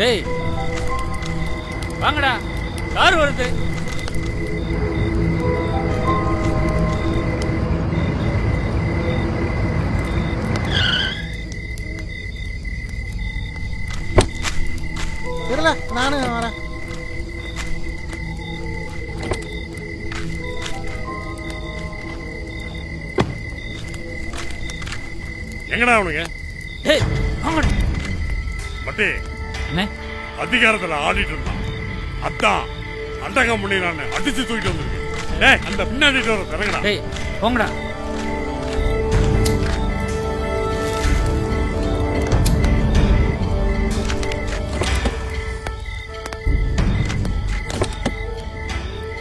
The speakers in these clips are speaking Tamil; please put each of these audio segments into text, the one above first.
டேய் வாங்கடா கார் வருது. தெரியல நானும் வரேன். எங்கடா அவனுங்க? டேய் வாங்கடா. மட்டி அதிகாரத்துல ஆடிட்டு இருந்தான். அதான் அண்டகம் பண்ணி நான் அடிச்சு தூக்கிட்டு வந்திருக்கேன். டேய் அந்த பின்னாடி வர திறங்கடா டேய் போங்கடா.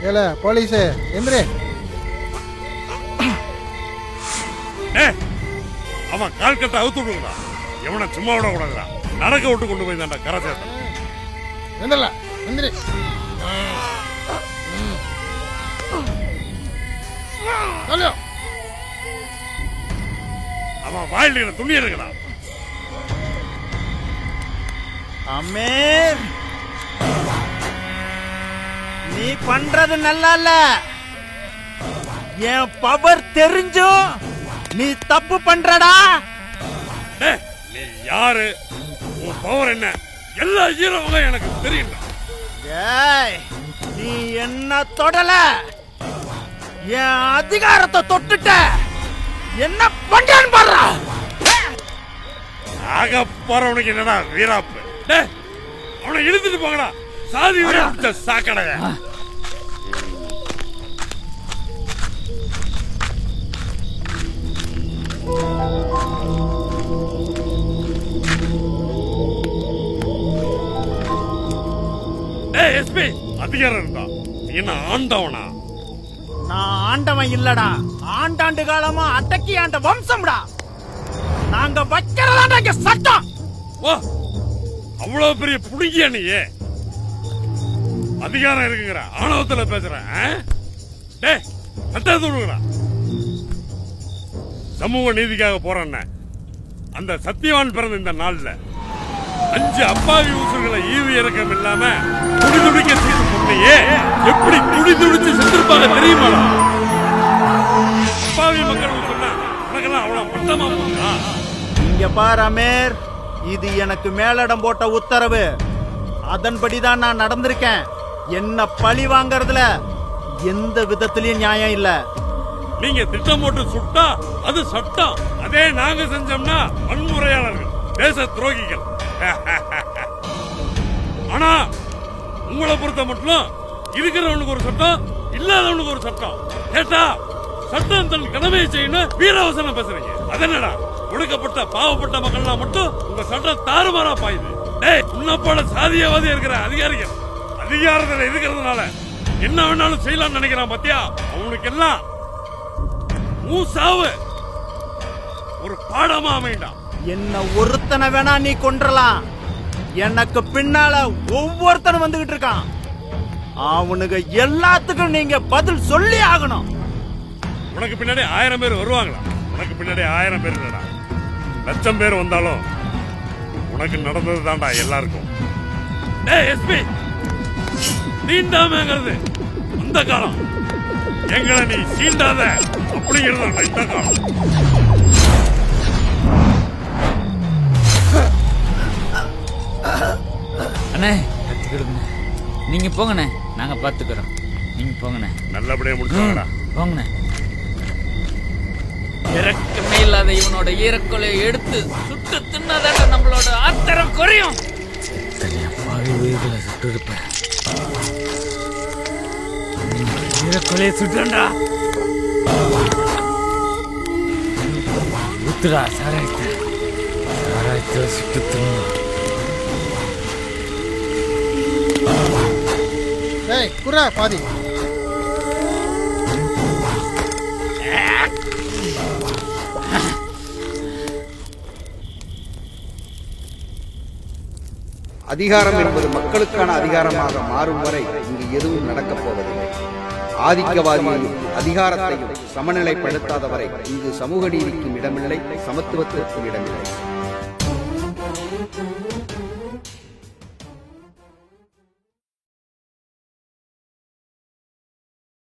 ஏல போலீஸு எந்திரி. டேய் அவன் கால் கட்ட அவுத்து விடுங்கடா. எவனை சும்மா விட கூடாதுடா. நடக்க விட்டு கொண்டு போய் தான்டா கரை சேர்த்தேன் எந்திரி. ஹலோ அவன் வாயில் இருக்கிற துணி இருக்குடா அமீர் நீ பண்றது நல்லா இல்ல என் பவர் தெரிஞ்சும் நீ தப்பு பண்றடா. நீ யாரு? உன் பவர் என்ன? எல்லா ஹீரோவும் எனக்கு தெரியும்டா. ஏய் நீ என்ன தொடல? என் அதிகாரத்தை தொட்டுட்ட. என்ன பண்றேன்னு பாடுறா? ஆக போறவனுக்கு என்னடா வீராப்பு? அவனை இழுத்துட்டு போங்கடா. சாதி சாக்கடைய அதிகாரம் இருந்தா என்ன ஆண்டவனா? நான் ஆண்டவன் இல்லடா. ஆண்டாண்டு காலமா அடக்கி ஆண்ட வம்சம்டா. நாங்க வைக்கிறதாண்டா இங்க சட்டம். ஓ அவ்வளவு பெரிய புடுங்கியா நீ அதிகாரம் இருக்குங்கிற ஆணவத்துல பேசுறேன் ஆ? டேய் சட்டத்தை விடுங்கடா சமூக நீதிக்காக போறேன்ன. அந்த சத்தியவான் பிறந்த இந்த நாள்ல அஞ்சு அப்பாவி ஊசுகளை ஈவு இறக்கம் இல்லாம துடி துடிக்க பொண்ணையே எப்படி துடி துடிச்சு செத்துருப்பாங்க தெரியுமாடா? அப்பாவி மக்கள் சொன்னா உனக்கெல்லாம் அவ்வளவு மட்டமா போகுதா? இங்க பார் அமேர் இது எனக்கு மேலிடம் போட்ட உத்தரவு. அதன்படிதான் நான் நடந்திருக்கேன். என்ன பழி வாங்கறதுல எந்த விதத்திலயும் நியாயம் இல்ல. நீங்க திட்டம் போட்டு சுட்டா அது சட்டம். அதே நாங்க செஞ்சோம்னா வன்முறையாளர்கள் தேச துரோகிகள். ஆனா உங்களை பொறுத்த மட்டும் இருக்கிறவனுக்கு ஒரு சட்டம் இல்லாதவனுக்கு ஒரு சட்டம். கேட்டா சட்டம் தன் கடமையை செய்யணும் வீரவசனம் பேசுறீங்க. அதனடா ஒடுக்கப்பட்ட பாவப்பட்ட மக்கள்லாம் மட்டும் உங்க சட்டம் தாறுமாறா பாயுது. டேய் உன்னப்போல சாதியவாதி இருக்கிற அதிகாரிகள் அதிகாரத்துல இருக்கிறதுனால என்ன வேணாலும் செய்யலாம்னு நினைக்கிறான் பத்தியா? அவனுக்கு எல்லாம் மூசாவு ஒரு பாடமா அமைண்டாம் என்ன ஒருத்தனை வேணா நீ கொன்றலாம். எனக்கு பின்னால ஒவ்வொருத்தனும் வந்துகிட்டு இருக்கான். அவனுக்கு எல்லாத்துக்கும் நீங்க பதில் சொல்லி ஆகணும். உனக்கு பின்னாடி ஆயிரம் பேர் வருவாங்களா? உனக்கு பின்னாடி ஆயிரம் பேர் இல்லடா. லட்சம் பேர் வந்தாலும் உனக்கு நடந்தது தான்டா எல்லாருக்கும். எஸ்பி! தீண்டாமங்கிறது அந்த காலம். எங்களை நீ சீண்டாத அப்படிங்கிறது இந்த காலம். அண்ணே. நீங்க போங்கண்ணே. நாங்க பாத்துக்கிறோம். நீங்க போங்கண்ணே. நல்லபடியா முடிச்சாங்கடா போங்கண்ணே. இறக்கமே இல்லாத இவனோட ஈரக்கொலையை எடுத்து சுட்டு தின்னதாட்ட நம்மளோட ஆத்திரம் குறையும். தனியா பாதி உயிர்களை சுட்டு இருப்பேன். ஈரக்கொலையை சுட்டா ஊத்துடா சாராயத்தை. சாராயத்தை சுட்டு தின்னு. ஏய் குரா பாதி. அதிகாரம் என்பது மக்களுக்கான அதிகாரமாக மாறும் வரை இங்கு எதுவும் நடக்கப் போவதில்லை. ஆதிக்கவாதியையும் அதிகாரத்தையும் சமநிலைப்படுத்தாதவரை இங்கு சமூக நீதிக்கும் இடமில்லை சமத்துவத்திற்கும் இடமில்லை.